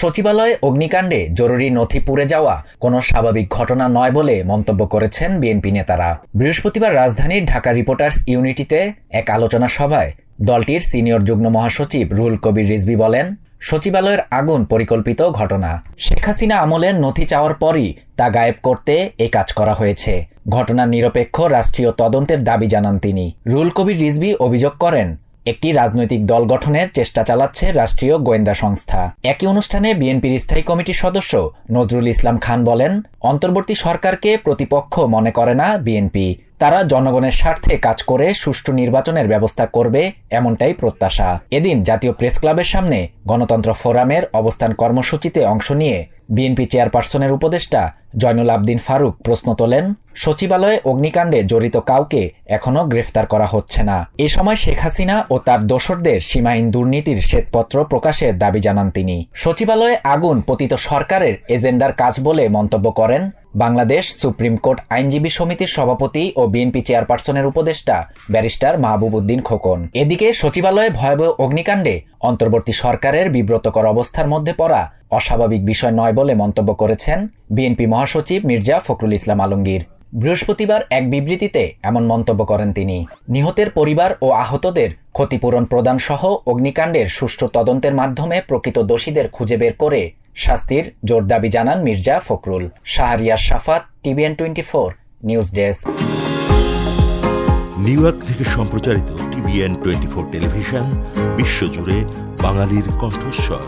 সচিবালয়ে অগ্নিকাণ্ডে জরুরি নথি পুড়ে যাওয়া কোনো স্বাভাবিক ঘটনা নয় বলে মন্তব্য করেছেন বিএনপি নেতারা। বৃহস্পতিবার রাজধানীর ঢাকা রিপোর্টার্স ইউনিটিতে এক আলোচনা সভায় দলটির সিনিয়র যুগ্ম মহাসচিব রুল কবির রিজভি বলেন, সচিবালয়ের আগুন পরিকল্পিত ঘটনা। শেখ হাসিনা আমলের নথি চাওয়ার পরই তা গায়েব করতে এ কাজ করা হয়েছে। ঘটনার নিরপেক্ষ রাষ্ট্রীয় তদন্তের দাবি জানান তিনি। রুল কবির রিজভি অভিযোগ করেন একটি রাজনৈতিক দল গঠনের চেষ্টা চালাচ্ছে রাষ্ট্রীয় গোয়েন্দা সংস্থা। একই অনুষ্ঠানে বিএনপির স্থায়ী কমিটির সদস্য নজরুল ইসলাম খান বলেন, অন্তর্বর্তী সরকারকে প্রতিপক্ষ মনে করে না বিএনপি। তারা জনগণের স্বার্থে কাজ করে সুষ্ঠু নির্বাচনের ব্যবস্থা করবে এমনটাই প্রত্যাশা। এদিন জাতীয় প্রেস ক্লাবের সামনে গণতন্ত্র ফোরামের অবস্থান কর্মসূচিতে অংশ নিয়ে বিএনপি চেয়ারপারসনের উপদেষ্টা জয়নুল আবদিন ফারুক প্রশ্ন তোলেন, সচিবালয়ে অগ্নিকাণ্ডে জড়িত কাউকে এখনও গ্রেফতার করা হচ্ছে না। এ সময় শেখ হাসিনা ও তার দোসরদের সীমাহীন দুর্নীতির শ্বেতপত্র প্রকাশের দাবি জানান তিনি। সচিবালয়ে আগুন পতিত সরকারের এজেন্ডার কাজ বলে মন্তব্য করেন বাংলাদেশ সুপ্রিম কোর্ট আইনজীবী সমিতির সভাপতি ও বিএনপি চেয়ারপারসনের উপদেষ্টা ব্যারিস্টার মাহবুব উদ্দিন খোকন। এদিকে সচিবালয়ে ভয়াবহ অগ্নিকাণ্ডে অন্তর্বর্তী সরকারের বিব্রতকর অবস্থার মধ্যে পড়া অস্বাভাবিক বিষয় নয় বলে মন্তব্য করেছেন বিএনপি মহাসচিব মির্জা ফখরুল ইসলাম আলমগীর। বৃহস্পতিবার এক বিবৃতিতে এমন মন্তব্য করেন তিনি। নিহতের পরিবার ও আহতদের ক্ষতিপূরণ প্রদান সহ অগ্নিকাণ্ডের সুষ্ঠু তদন্তের মাধ্যমে প্রকৃত দোষীদের খুঁজে বের করে শাস্তির জোর দাবি জানান Mirza Fakhrul. Shahriar Safat TVN twenty four news desk. New York থেকে সম্প্রচারিত টিভিএন টোয়েন্টি ফোর টেলিভিশন, বিশ্বজুড়ে বাঙালির কণ্ঠস্বর।